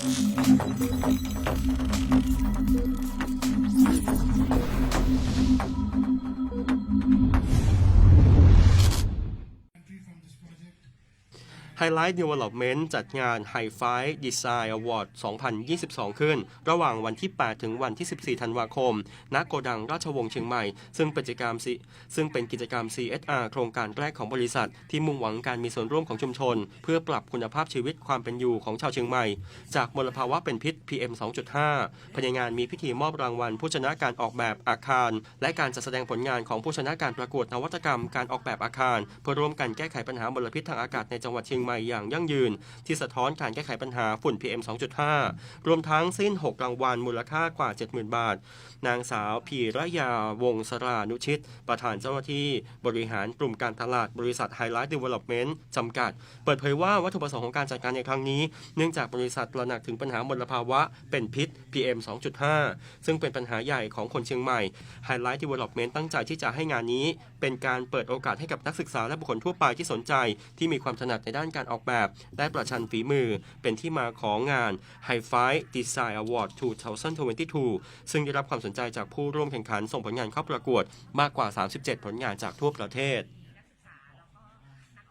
Thank you. Highlight Development จัดงาน High Five Design Award 2022 ขึ้น ระหว่างวันที่ 8 ถึงวันที่ 14 ธันวาคม ณ โกดังราชวงศ์เชียงใหม่ ซึ่งเป็นกิจกรรม C- ซึ่งเป็นกิจกรรม CSR โครงการแรกของบริษัท ที่มุ่งหวังการมีส่วนร่วมของชุมชน เพื่อปรับคุณภาพชีวิตความเป็นอยู่ของชาวเชียงใหม่ จากมลภาวะเป็นพิษ PM 2.5 ภายในงานมีพิธีมอบรางวัล ผู้ชนะการออกแบบอาคาร และการจัดแสดงผลงานของผู้ชนะการประกวดนวัตกรรม การออกแบบอาคาร เพื่อร่วมกันแก้ไขปัญหามลพิษทางอากาศในจังหวัดเชียงใหม่อย่างยั่งยืน ที่สะท้อนการแก้ไขปัญหาฝุ่น PM 2.5 รวมทั้งสิ้น 6 รางวัลมูลค่ากว่า 70,000 บาท นางสาวพีระยาวงศรานุชิต ประธานเจ้าหน้าที่บริหารกลุ่มการตลาดบริษัท Highlight Development จำกัด เปิดเผยว่าวัตถุประสงค์ของการจัดการในครั้งนี้ เนื่องจากบริษัทตระหนักถึงปัญหามลภาวะเป็นพิษ PM 2.5 ซึ่งเป็นปัญหาใหญ่ของคนเชียงใหม่ Highlight Development ตั้งใจที่จะให้งานนี้ เป็นการเปิดโอกาสให้กับนักศึกษาและบุคคลทั่วไปที่สนใจ ที่มีความถนัดในด้านการออกแบบ ได้ประชันฝีมือ เป็นที่มาของงาน High Five Design Award 2022 ซึ่งได้รับความสนใจจากผู้ร่วมแข่งขันส่งผลงานเข้าประกวดมากกว่า 37 ผลงานจากทั่วประเทศ